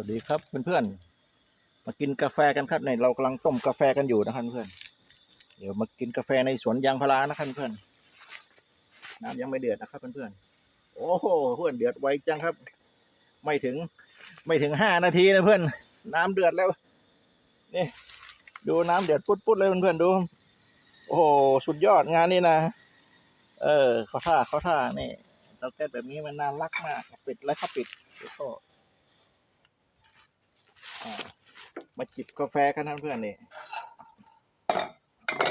วัสดีครับเพื่อนๆ มากินกาแฟกันครับเนี่ยเรากำลังต้มกาแฟกันอยู่นะครับเพื่อนเดี๋ยวมากินกาแฟในสวนยางพารานะครับเพื่อนน้ำยังไม่เดือดนะครับเพื่อนๆโอ้โหเพื่อนเดือดไวจังครับ ไม่ถึงไม่ถึงห้านาทีนะเพื่อน น้ำเดือดแล้วนี่ดูน้ำเดือดปุ๊ดๆเลยเพื่อนๆดู โอ้โหสุดยอดงานนี้นะ เออเขาท่าเขาท่านี่เราแก้แบบนี้มันน่ารักมากปิดแล้วก็ปิดแล้วก็อ่า มาจิบกาแฟกันนเพื่อนนี่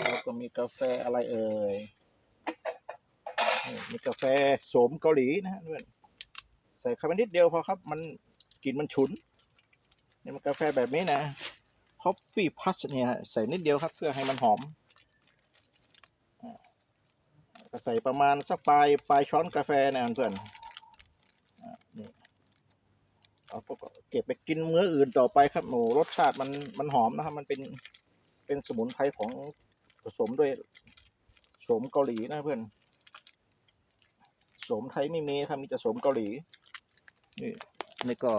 แล้วก็มีกาแฟอะไรเอ่ยมีกาแฟโสมเกาหลีนะฮะเพื่อนใส่คาร์บอนนิดเดียวพอครับ มันกลิ่นมันฉุนนี่มันกาแฟแบบนี้นะคอฟฟี่พัสเนี่ยใส่นิดเดียวครับ เพื่อให้มันหอมอ่าใส่ประมาณสักปลายปลายช้อนกาแฟนะเพื่อน เอาก็เก็บไปกินมื้ออื่นต่อไปครับโอ้รสชาติมันมันหอมนะครับ มันเป็นเป็นสมุนไพรของผสมด้วยสมเกาหลีนะเพื่อนสมไทยไม่มีครับมีแต่สมเกาหลี นี่นี่ก็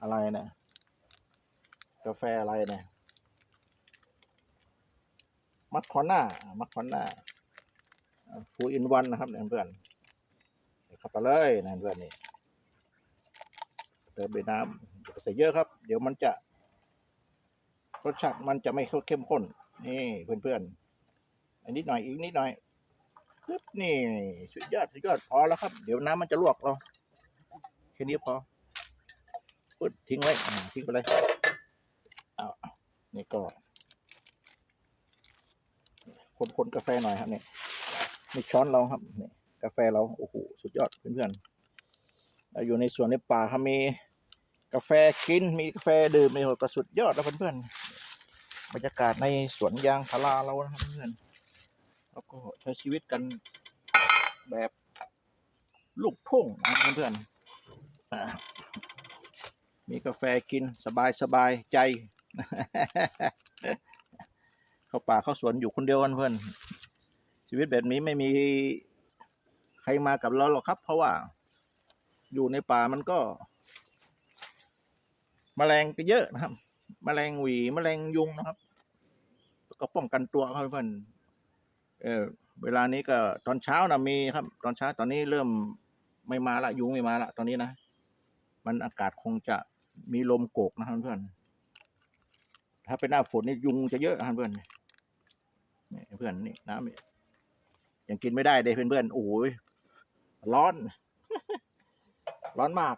อะไรนะกาแฟอะไรนะมัคคอนน่ามัคคอนน่าฟูอินวันนะครับเนี่ยเพื่อนเข้าไปเลยนะเพื่อนนี่ เติมด้วยน้ำใส่เยอะครับ เดี๋ยวมันจะ รสชาติมันจะไม่เข้มข้น นี่เพื่อนๆอันนิดหน่อยอีกนิดหน่อยปึ๊บนี่สุดยอดสุดยอดพอแล้วครับ เดี๋ยวน้ำมันจะลวกเราแค่นี้พอปึ๊บทิ้งไว้ทิ้งไปเลยเอานี่ก็คนๆกาแฟหน่อยครับเนี่ยนี่ช้อนเราครับนี่กาแฟเราโอ้โหสุดยอดเพื่อนๆเราอยู่ในสวนในป่าครับมี กาแฟกินมีกาแฟดื่มมีก็สุดยอดแล้วเพื่อนๆบรรยากาศในสวนยางพาราเรานะครับเพื่อนแล้วก็ใช้ชีวิตกันแบบลูกทุ่งนะเพื่อนๆมีกาแฟกินสบายสบายใจ เข้าป่าเข้าสวนอยู่คนเดียวกันเพื่อน ชีวิตแบบนี้ไม่มีใครมากับเราหรอกครับ เพราะว่า อยู่ในป่ามันก็ แมลงก็เยอะนะครับแมลงหวีแมลงยุงนะครับ ก็ป้องกันตัวครับเพื่อนเออเวลานี้ก็ตอนเช้านะมีครับ ตอนเช้าตอนนี้เริ่มไม่มาละยุงไม่มาละตอนนี้นะ มันอากาศคงจะมีลมโกกนะครับเพื่อนถ้าเป็นหน้าฝนนี่ยุงจะเยอะครับเพื่อนนี่เพื่อนนี่น้ำยังกินไม่ได้เลยเพื่อนเพื่อนๆโอ้ยร้อน ร้อนมาก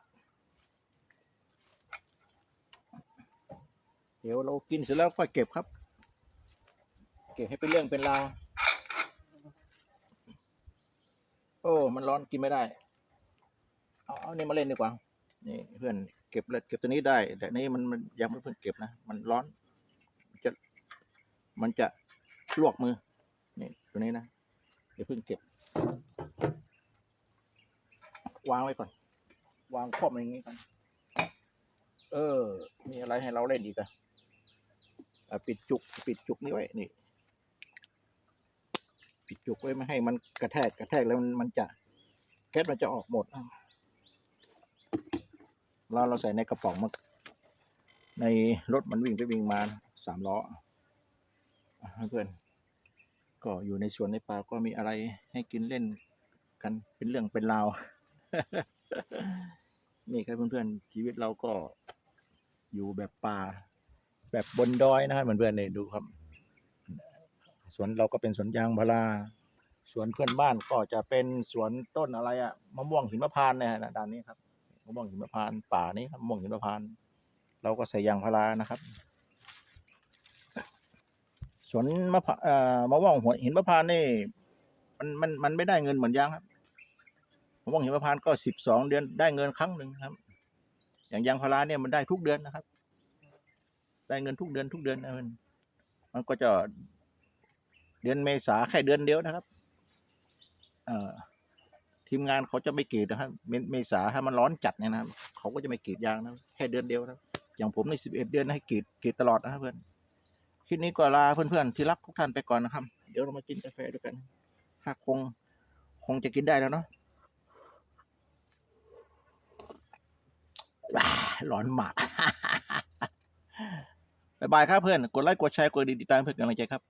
เดี๋ยวเรากินเสร็จแล้วค่อยเก็บครับ เก็บให้เป็นเรื่องเป็นราวโอ้ มันร้อนกินไม่ได้ เอาเอานี่มาเล่นดีกว่า นี่เพื่อนเก็บเลยเก็บตัวนี้ได้ แต่นี่มันมันยังไม่เพิ่งเก็บนะ มันร้อนมันจะ มันจะลวกมือ นี่ตัวนี้นะ เดี๋ยวเพิ่งเก็บ วางไว้ก่อน วางครอบอย่างนี้ก่อน เออ มีอะไรให้เราเล่นอีกอะ ปิดจุกปิดจุกนี้ไว้นี่ ปิดจุกไว้ไม่ให้มันกระแทกกระแทกแล้วมันจะแก๊สมันจะออกหมดอะเราเราใส่ในกระป๋องมาในรถมันวิ่งไปวิ่งมาสามล้อเพื่อนก็อยู่ในสวนในป่าก็มีอะไรให้กินเล่นกันเป็นเรื่องเป็นราวนี่ครับเพื่อนๆชีวิตเราก็อยู่แบบป่า แบบบนดอยนะครับเหมือนเพื่อนเนี่ยดูครับ สวนเราก็เป็นสวนยางพาราสวนเพื่อนบ้านก็จะเป็นสวนต้นอะไรอะมะม่วงหิมพานต์เนี่ยนะด้านนี้ครับมะม่วงหิมพานต์ป่านี้ครับมะม่วงหิมพานต์เราก็ใส่ยางพารานะครับสวนมะพร้ามะม่วงหัวหินมะพร้าวนี่มันมันมันไม่ได้เงินเหมือนยางครับมะม่วงหิมพานต์ก็สิบสองเดือนได้เงินครั้งหนึ่งครับ อย่างยางพาราเนี่ยมันได้ทุกเดือนนะครับ ได้เงินทุกเดือนทุกเดือนนะมันมันก็จะเดือนเมษาแค่เดือนเดียวนะครับเอ่อทีมงานเขาจะไม่กรีดนะครับเมเมษาถ้ามันร้อนจัดเนี่ยนะครับเขาก็จะไม่กรีดยางนะแค่เดือนเดียวนะอย่างผมในสิบเอ็ดเดือนให้กรีดกรีดตลอดนะครับเพื่อนคลิปนี้ก็ลาเพื่อนๆที่รักทุกท่านไปก่อนนะครับ เดี๋ยวเรามากินกาแฟด้วยกันถ้าคงคงจะกินได้แล้วเนาะร้อนมาก บายครับเพื่อน กดไลค์ กดแชร์ กดติดตามเพื่อนกำลังใจครับ